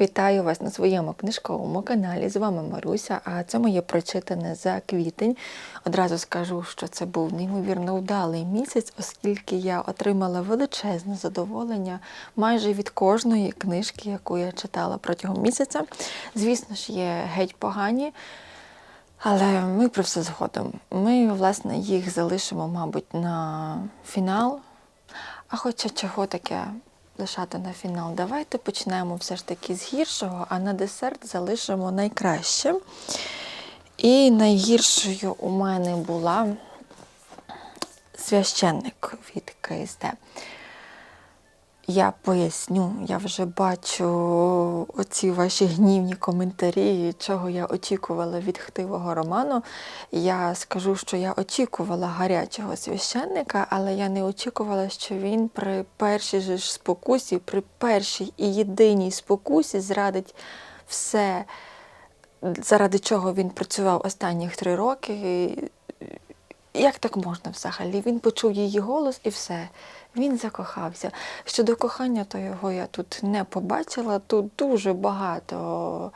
Вітаю вас на своєму книжковому каналі. З вами Маруся, а це моє прочитане за квітень. Одразу скажу, що це був неймовірно вдалий місяць, оскільки я отримала величезне задоволення майже від кожної книжки, яку я читала протягом місяця. Звісно ж, є геть погані. Але ми про все згодом. Ми, власне, їх залишимо, мабуть, на фінал. А хоча чого таке лишати на фінал, давайте почнемо все ж таки з гіршого, а на десерт залишимо найкраще. І найгіршою у мене була священник від КСД. Я поясню, я вже бачу оці ваші гнівні коментарі, чого я очікувала від хтивого роману. Я скажу, що я очікувала гарячого священника, але я не очікувала, що він при першій же ж спокусі, при першій і єдиній спокусі зрадить все, заради чого він працював останніх три роки. Як так можна взагалі? Він почув її голос і все. Він закохався. Щодо кохання, то його я тут не побачила. Тут дуже багато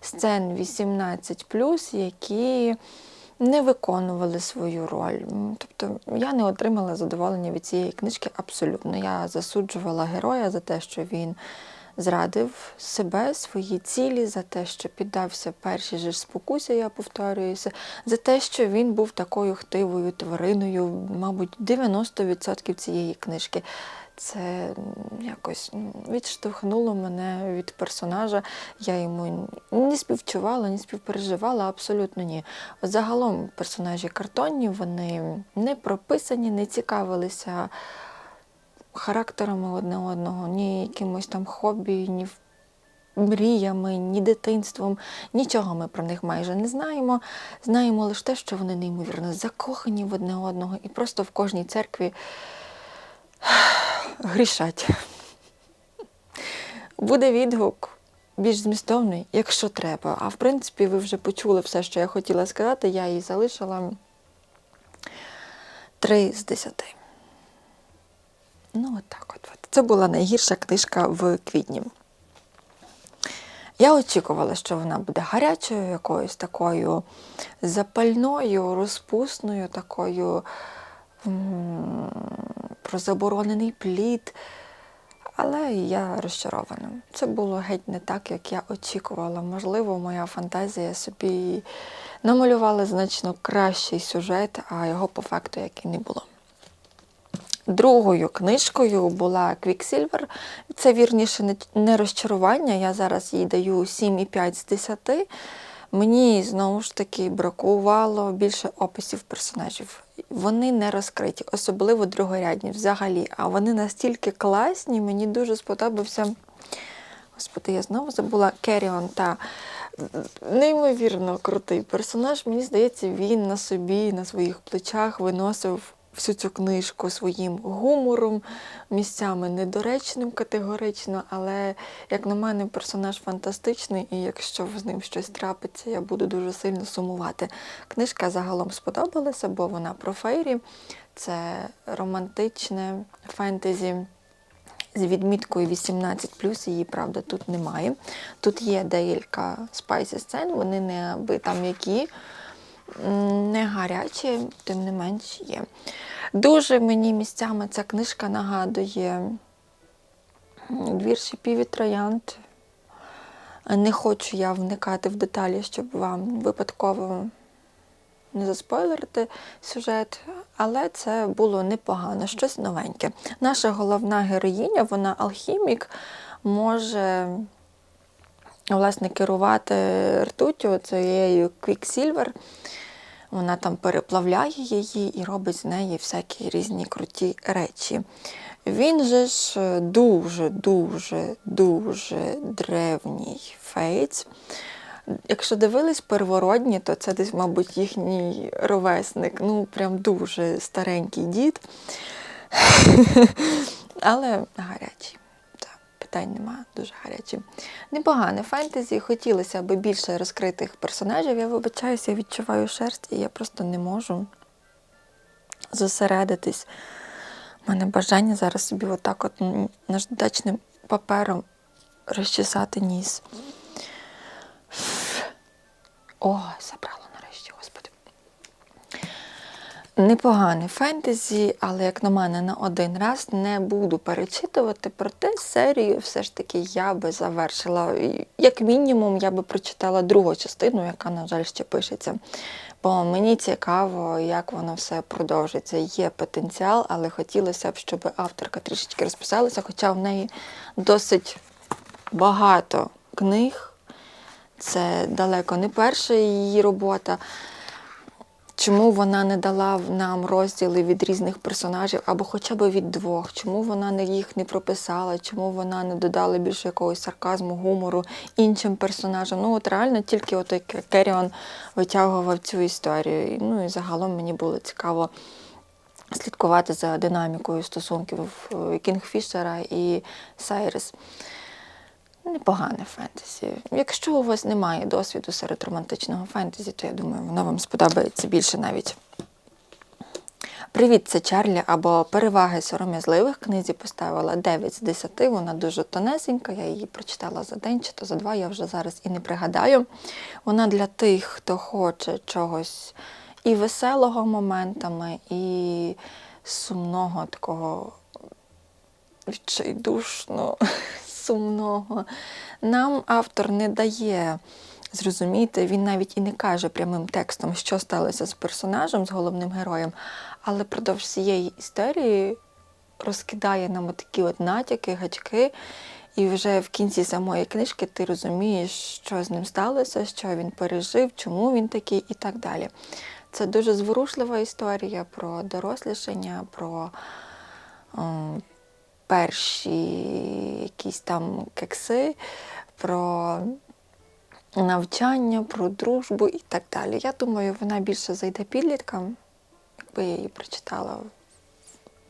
сцен 18, які не виконували свою роль. Тобто я не отримала задоволення від цієї книжки абсолютно. Я засуджувала героя за те, що він зрадив себе, свої цілі, за те, що піддався першій же ж спокусі, я повторююся, за те, що він був такою хтивою твариною, мабуть, 90% цієї книжки. Це якось відштовхнуло мене від персонажа. Я йому не співчувала, не співпереживала, абсолютно ні. Загалом персонажі картонні, вони не прописані, не цікавилися характерами одне одного, ні якимось там хобі, ні мріями, ні дитинством. Нічого ми про них майже не знаємо. Знаємо лише те, що вони неймовірно закохані в одне одного і просто в кожній церкві грішать. Буде відгук більш змістовний, якщо треба. А в принципі, ви вже почули все, що я хотіла сказати. Я їй залишила 3 з 10. Ну, от от. Це була найгірша книжка в квітні. Я очікувала, що вона буде гарячою, якоюсь такою запальною, розпусною, такою про заборонений плід. Але я розчарована. Це було геть не так, як я очікувала. Можливо, моя фантазія собі намалювала значно кращий сюжет, а його по факту як і не було. Другою книжкою була Квіксільвер. Це вірніше не розчарування. Я зараз їй даю 7,5 з 10. Мені знову ж таки бракувало більше описів персонажів. Вони не розкриті, особливо другорядні взагалі. А вони настільки класні, мені дуже сподобався. Господи, я знову забула Керіон та неймовірно крутий персонаж. Мені здається, він на собі, на своїх плечах виносив всю цю книжку своїм гумором, місцями недоречним категорично, але, як на мене, персонаж фантастичний, і якщо з ним щось трапиться, я буду дуже сильно сумувати. Книжка загалом сподобалася, бо вона про фейрі. Це романтичне фентезі з відміткою 18 її, правда, тут немає. Тут є декілька спайсі сцен, вони не аби там які, не гарячі, тим не менш є. Дуже мені місцями ця книжка нагадує вірші Піві Троянд. Не хочу я вникати в деталі, щоб вам випадково не заспойлерити сюжет, але це було непогано, щось новеньке. Наша головна героїня, вона алхімік, може власне керувати ртуттю цією Квіксільвер. Вона там переплавляє її і робить з неї всякі різні круті речі. Він же ж дуже, дуже, дуже древній фейц. Якщо дивились первородні, то це десь, мабуть, їхній ровесник. Ну, прям дуже старенький дід. Але гарячий. Питань нема, дуже гарячий. Непогане фентезі. Хотілося б більше розкритих персонажів. Я вибачаюся, я відчуваю шерсть, і я просто не можу зосередитись. У мене бажання зараз собі отак от наждачним папером розчесати ніс. О, забрала. Непогане фентезі, але, як на мене, на один раз не буду перечитувати, проте серію все ж таки я би завершила. Як мінімум, я би прочитала другу частину, яка, на жаль, ще пишеться. Бо мені цікаво, як воно все продовжиться. Є потенціал, але хотілося б, щоб авторка трішечки розписалася, хоча в неї досить багато книг. Це далеко не перша її робота. Чому вона не дала нам розділи від різних персонажів, або хоча б від двох? Чому вона їх не прописала? Чому вона не додала більше якогось сарказму, гумору іншим персонажам? Ну от реально тільки от Керіон витягував цю історію. Ну і загалом мені було цікаво слідкувати за динамікою стосунків е, Кінгфішера і Сайрес. Непогане фентезі. Якщо у вас немає досвіду серед романтичного фентезі, то я думаю, воно вам сподобається більше навіть. Привіт, це Чарлі або переваги сором'язливих книзі поставила 9 з 10. Вона дуже тонесенька, я її прочитала за день чи то за два, я вже зараз і не пригадаю. Вона для тих, хто хоче чогось і веселого моментами, і сумного такого відчайдушно сумного. Нам автор не дає зрозуміти, він навіть і не каже прямим текстом, що сталося з персонажем, з головним героєм, але продовж всієї історії розкидає нам такі от натяки, гачки. І вже в кінці самої книжки ти розумієш, що з ним сталося, що він пережив, чому він такий і так далі. Це дуже зворушлива історія про дорослішання, про ем, перші якісь там кекси, про навчання, про дружбу і так далі. Я думаю, вона більше зайде підліткам. Якби я її прочитала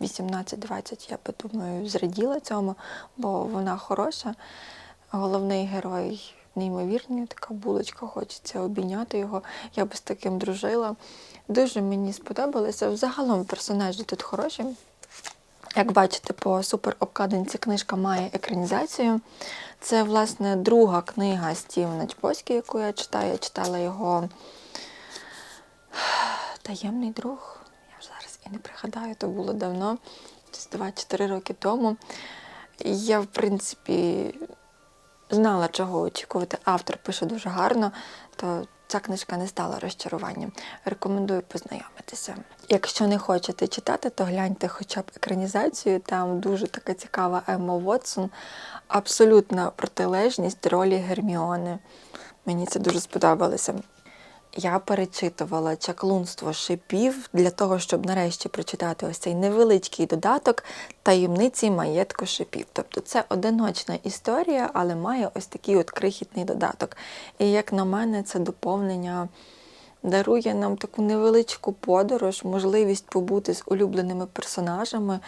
в 18-20, я би думаю, зраділа цьому, бо вона хороша. Головний герой неймовірний, така булочка, хочеться обійняти його. Я би з таким дружила. Дуже мені сподобалося. Взагалом персонажі тут хороші. Як бачите, по суперобкладинці книжка має екранізацію. Це, власне, друга книга Стівена Чпоські, яку я читаю. Я читала його таємний друг. Я вже зараз і не пригадаю, то було давно, десь 2-4 роки тому. Я, в принципі, знала, чого очікувати. Автор пише дуже гарно, то ця книжка не стала розчаруванням. Рекомендую познайомитися. Якщо не хочете читати, то гляньте хоча б екранізацію. Там дуже така цікава Емма Вотсон, абсолютна протилежність ролі Герміони. Мені це дуже сподобалося. Я перечитувала чаклунство шипів для того, щоб нарешті прочитати ось цей невеличкий додаток таємниці маєтку шипів. Тобто це одиночна історія, але має ось такий от крихітний додаток. І як на мене, це доповнення дарує нам таку невеличку подорож, можливість побути з улюбленими персонажами.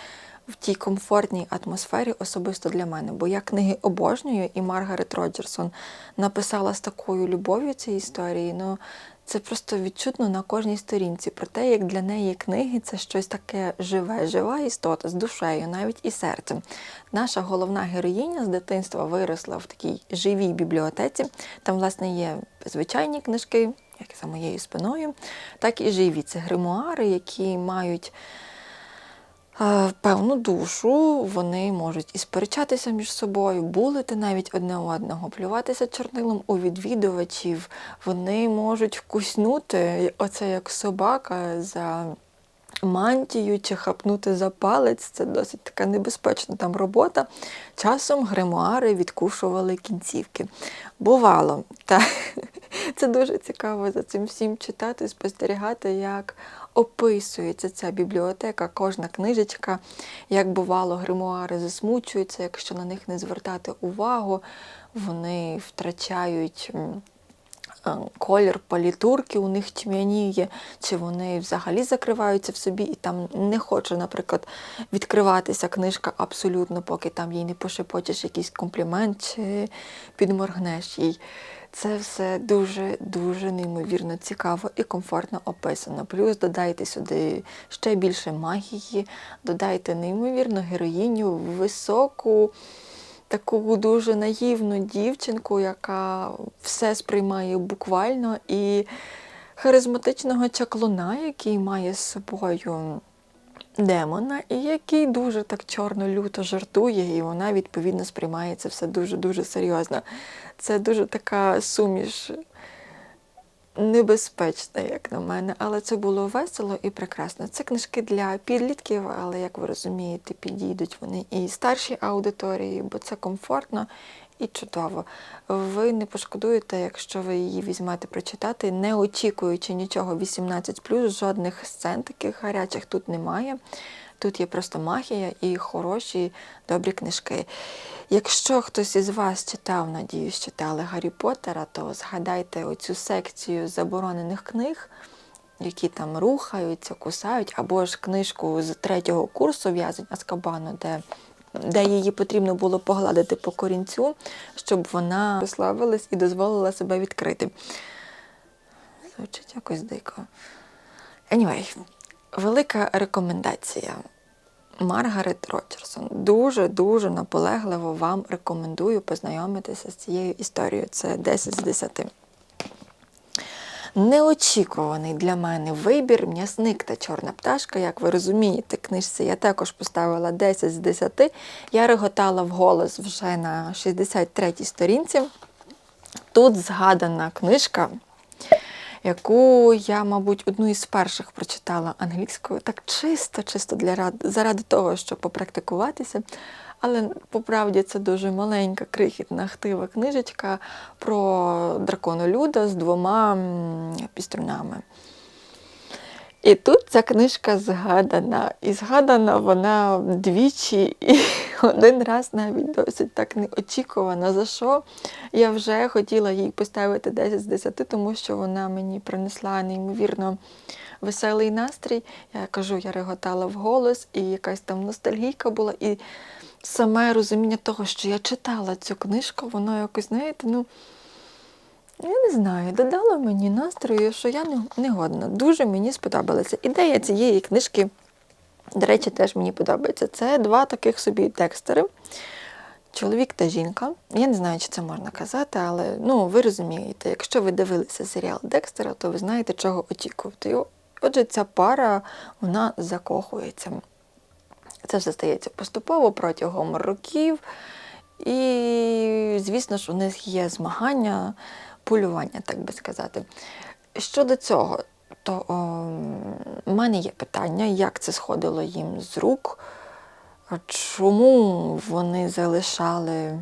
В тій комфортній атмосфері особисто для мене, бо я книги обожнюю, і Маргарет Роджерсон написала з такою любов'ю ці історії. Ну, це просто відчутно на кожній сторінці про те, як для неї книги це щось таке живе, жива істота з душею, навіть і серцем. Наша головна героїня з дитинства виросла в такій живій бібліотеці. Там, власне, є звичайні книжки, як і за моєю спиною, так і живі. Це гримуари, які мають. Певну душу, вони можуть і сперечатися між собою, булити навіть одне одного, плюватися чорнилом у відвідувачів, вони можуть вкуснути, оце як собака за мантію чи хапнути за палець. Це досить така небезпечна там робота. Часом гримуари відкушували кінцівки. Бувало, та це дуже цікаво за цим всім читати, спостерігати, як описується ця бібліотека, кожна книжечка, як бувало, гримуари засмучуються, якщо на них не звертати увагу, вони втрачають. Колір палітурки у них тьмяніє, чи вони взагалі закриваються в собі і там не хоче, наприклад, відкриватися книжка абсолютно, поки там їй не пошепочеш якийсь комплімент чи підморгнеш їй. Це все дуже-дуже неймовірно цікаво і комфортно описано. Плюс додайте сюди ще більше магії, додайте неймовірну героїню, високу таку дуже наївну дівчинку, яка все сприймає буквально, і харизматичного чаклуна, який має з собою демона, і який дуже так чорно-люто жартує, і вона, відповідно, сприймає це все дуже-дуже серйозно. Це дуже така суміш небезпечна, як на мене, але це було весело і прекрасно. Це книжки для підлітків, але, як ви розумієте, підійдуть вони і старшій аудиторії, бо це комфортно і чудово. Ви не пошкодуєте, якщо ви її візьмете прочитати, не очікуючи нічого 18+, жодних сцен таких гарячих тут немає. Тут є просто магія і хороші, добрі книжки. Якщо хтось із вас читав, надіюсь, читали Гаррі Поттера, то згадайте оцю секцію заборонених книг, які там рухаються, кусають, або ж книжку з третього курсу в'язень Аскабану, де де її потрібно було погладити по корінцю, щоб вона прославилась і дозволила себе відкрити. Звучить якось дико. Anyway, велика рекомендація. Маргарет Роджерсон. Дуже-дуже наполегливо вам рекомендую познайомитися з цією історією. Це 10 з 10. Неочікуваний для мене вибір, м'ясник та чорна пташка. Як ви розумієте, книжці я також поставила 10 з 10. Я реготала вголос вже на 63-й сторінці. Тут згадана книжка, яку я, мабуть, одну із перших прочитала англійською, так чисто, чисто для заради того, щоб попрактикуватися. Але по правді це дуже маленька, крихітна хтива книжечка про драконолюда з двома піструнами. І тут ця книжка згадана. І згадана вона двічі, і один раз навіть досить так неочікувано. За що я вже хотіла їй поставити 10 з 10, тому що вона мені принесла неймовірно веселий настрій. Я кажу, я реготала вголос, і якась там ностальгійка була. І саме розуміння того, що я читала цю книжку, воно якось, знаєте, ну. Я не знаю, додало мені настрою, що я не годна. Дуже мені сподобалася. Ідея цієї книжки, до речі, теж мені подобається. Це два таких собі текстери. Чоловік та жінка. Я не знаю, чи це можна казати, але ну, ви розумієте, якщо ви дивилися серіал Декстера, то ви знаєте, чого очікувати. Отже, ця пара вона закохується. Це все стається поступово протягом років. І, звісно ж, у них є змагання полювання, так би сказати. Щодо цього, то о, в мене є питання, як це сходило їм з рук, чому вони залишали,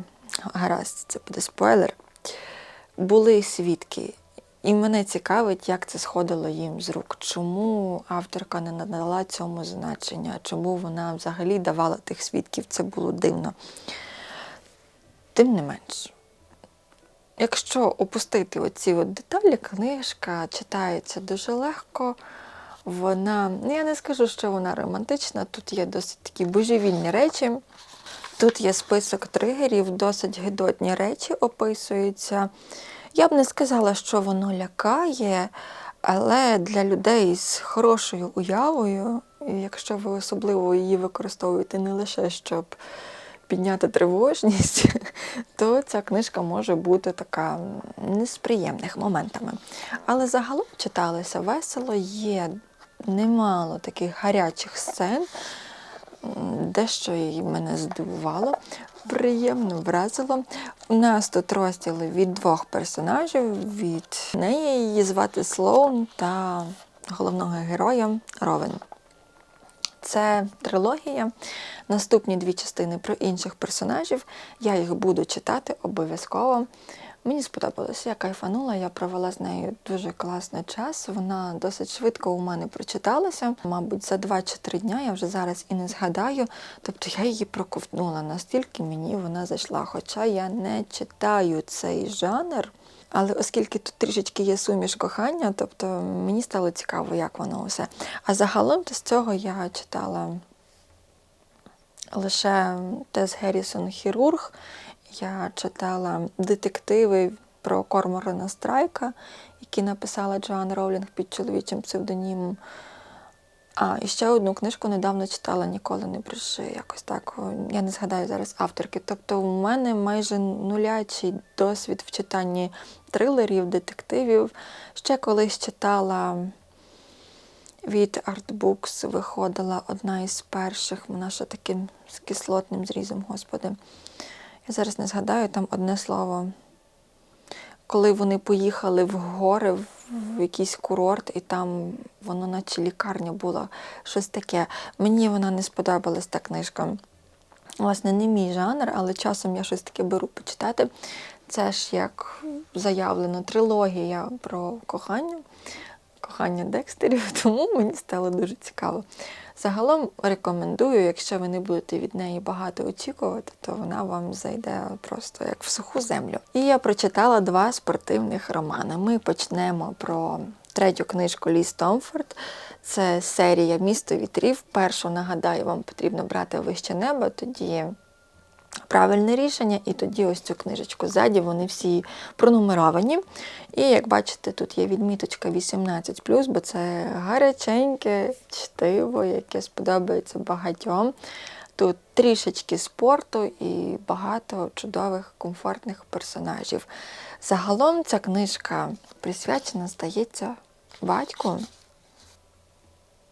гаразд, це буде спойлер, були свідки. І мене цікавить, як це сходило їм з рук. Чому авторка не надала цьому значення, чому вона взагалі давала тих свідків, це було дивно. Тим не менш, Якщо опустити оці от деталі, книжка читається дуже легко. Вона, ну, я не скажу, що вона романтична, тут є досить такі божевільні речі. Тут є список тригерів, досить гидотні речі описуються. Я б не сказала, що воно лякає, але для людей з хорошою уявою, якщо ви особливо її використовуєте не лише щоб підняти тривожність, то ця книжка може бути така не з приємних моментами. Але загалом читалося весело, є немало таких гарячих сцен, дещо її мене здивувало, приємно вразило. У нас тут розділи від двох персонажів, від неї її звати Слоун та головного героя Ровен. Це трилогія. Наступні дві частини про інших персонажів. Я їх буду читати обов'язково. Мені сподобалося, я кайфанула, я провела з нею дуже класний час. Вона досить швидко у мене прочиталася. Мабуть, за два чи три дня я вже зараз і не згадаю. Тобто я її проковтнула настільки мені вона зайшла. Хоча я не читаю цей жанр. Але оскільки тут трішечки є суміш кохання, тобто мені стало цікаво, як воно все. А загалом з цього я читала лише Тес Геррісон Хірург. Я читала детективи про Корморана Страйка, які написала Джоан Роулінг під чоловічим псевдонімом. А, і ще одну книжку недавно читала Ніколи не бреши. Якось так. Я не згадаю зараз авторки. Тобто, у мене майже нулячий досвід в читанні трилерів, детективів. Ще колись читала від Artbooks виходила одна із перших, вона ще таким з кислотним зрізом, господи. Я зараз не згадаю там одне слово. Коли вони поїхали в гори, в якийсь курорт, і там воно наче лікарня була, щось таке. Мені вона не сподобалась та книжка. Власне, не мій жанр, але часом я щось таке беру почитати. Це ж як заявлено трилогія про кохання, кохання Декстерів, тому мені стало дуже цікаво. Загалом рекомендую, якщо ви не будете від неї багато очікувати, то вона вам зайде просто як в суху землю. І я прочитала два спортивних романи. Ми почнемо про третю книжку Ліс Томфорд. Це серія Місто вітрів. Першу нагадаю, вам потрібно брати вище небо, тоді правильне рішення, і тоді ось цю книжечку ззаді, вони всі пронумеровані. І як бачите, тут є відміточка 18, бо це гаряченьке чтиво, яке сподобається багатьом. Тут трішечки спорту і багато чудових комфортних персонажів. Загалом ця книжка присвячена, здається, батьку.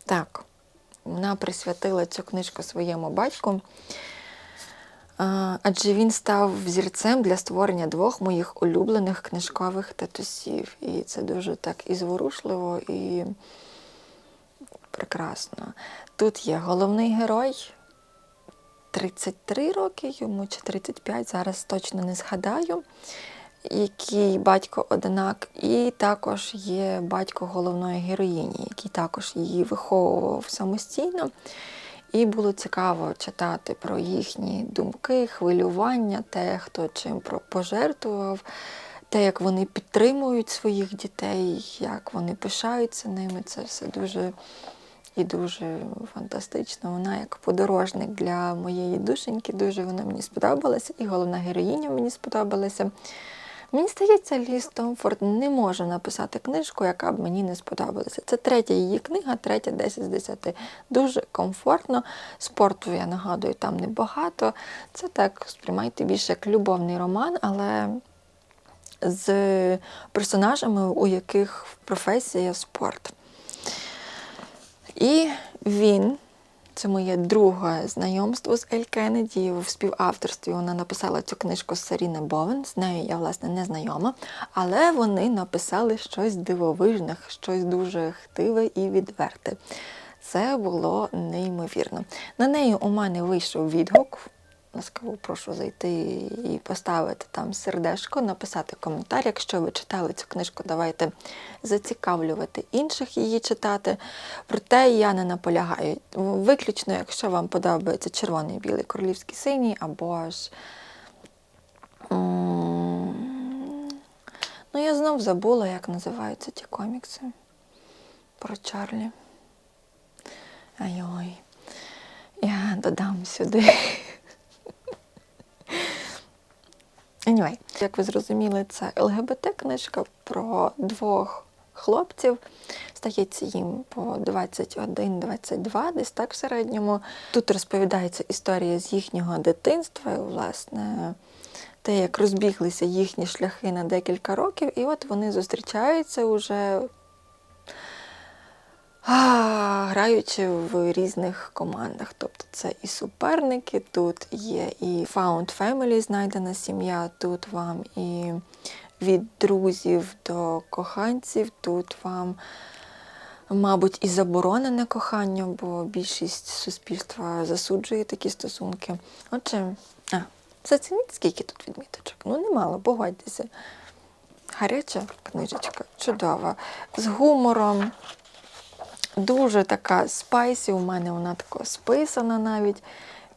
Так, вона присвятила цю книжку своєму батьку. Адже він став взірцем для створення двох моїх улюблених книжкових татусів. І це дуже так і зворушливо, і прекрасно. Тут є головний герой. 33 роки йому чи 35, зараз точно не згадаю, який батько одинак, і також є батько головної героїні, який також її виховував самостійно. І було цікаво читати про їхні думки, хвилювання, те, хто чим пожертвував, те, як вони підтримують своїх дітей, як вони пишаються ними. Це все дуже і дуже фантастично. Вона як подорожник для моєї душеньки, дуже вона мені сподобалася, і головна героїня мені сподобалася. Мені здається, Ліс Томфорд не може написати книжку, яка б мені не сподобалася. Це третя її книга, третя 10 з 10. Дуже комфортно. Спорту, я нагадую, там небагато. Це так сприймайте більше як любовний роман, але з персонажами, у яких професія спорт. І він, це моє друге знайомство з Ель Кеннеді. В співавторстві вона написала цю книжку з Саріни Бовен. З нею я, власне, не знайома. Але вони написали щось дивовижне, щось дуже хтиве і відверте. Це було неймовірно. На неї у мене вийшов відгук. Ласкаво прошу зайти і поставити там сердешко, написати коментар. Якщо ви читали цю книжку, давайте зацікавлювати інших її читати. Проте я не наполягаю. Виключно, якщо вам подобається червоний, білий, королівський синій, або ж. Ну, я знов забула, як називаються ті комікси про Чарлі. Ай-ой. Я додам сюди. Anyway, як ви зрозуміли, це ЛГБТ-книжка про двох хлопців. Стається їм по 21-22, десь так в середньому. Тут розповідається історія з їхнього дитинства, і, власне, те, як розбіглися їхні шляхи на декілька років, і от вони зустрічаються уже а, граючи в різних командах. Тобто це і суперники, тут є і Found Family, знайдена сім'я, тут вам і від друзів до коханців, тут вам, мабуть, і заборонене кохання, бо більшість суспільства засуджує такі стосунки. Отже, а, зацініть, скільки тут відміточок. Ну, немало, погодьтеся. Гаряча книжечка, чудова, з гумором. Дуже така спайсі, у мене вона така списана навіть.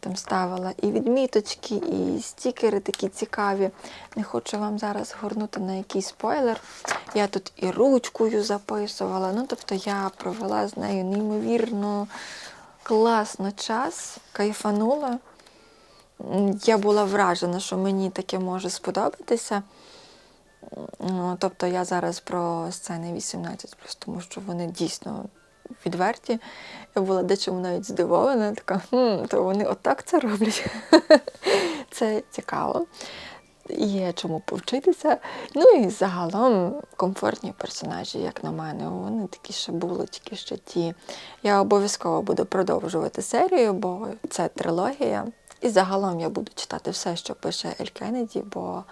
Там ставила і відміточки, і стікери такі цікаві. Не хочу вам зараз горнути на якийсь спойлер. Я тут і ручкою записувала. Ну, тобто я провела з нею неймовірно класно час, кайфанула. Я була вражена, що мені таке може сподобатися. Ну, тобто я зараз про сцени 18, тому що вони дійсно відверті. Я була дечому навіть здивована, така, хм, то вони отак це роблять. це цікаво. Є чому повчитися. Ну і загалом комфортні персонажі, як на мене. Вони такі ще були, тільки ще ті. Я обов'язково буду продовжувати серію, бо це трилогія. І загалом я буду читати все, що пише Ель Кеннеді, бо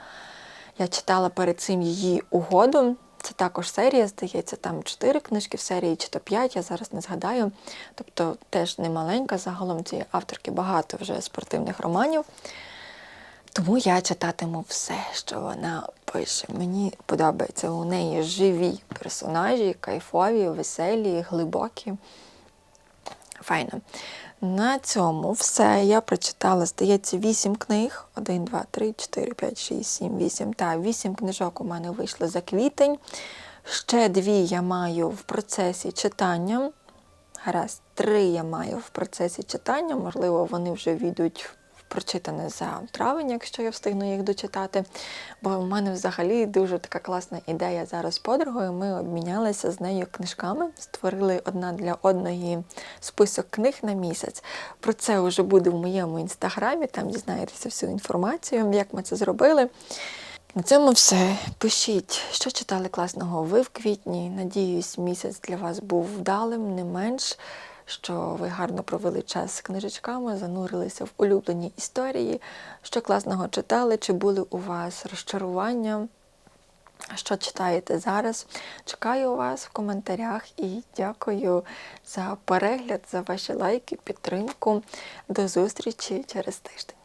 я читала перед цим її угоду. Це також серія, здається, там чотири книжки в серії, чи то п'ять, я зараз не згадаю. Тобто теж не маленька. Загалом цієї авторки багато вже спортивних романів. Тому я читатиму все, що вона пише. Мені подобається у неї живі персонажі, кайфові, веселі, глибокі. Файно. На цьому все. Я прочитала, здається, 8 книг. 1, 2, 3, 4, 5, 6, 7, 8. Та 8 книжок у мене вийшло за квітень. Ще дві я маю в процесі читання. Гаразд, три я маю в процесі читання. Можливо, вони вже війдуть прочитане за травень, якщо я встигну їх дочитати. Бо в мене взагалі дуже така класна ідея зараз з подругою. Ми обмінялися з нею книжками, створили одна для одної список книг на місяць. Про це вже буде в моєму інстаграмі, там дізнаєтеся всю інформацію, як ми це зробили. На цьому все. Пишіть, що читали класного ви в квітні. Надіюсь, місяць для вас був вдалим, не менш, що ви гарно провели час з книжечками, занурилися в улюблені історії, що класного читали, чи були у вас розчарування. Що читаєте зараз? Чекаю вас в коментарях і дякую за перегляд, за ваші лайки, підтримку. До зустрічі через тиждень.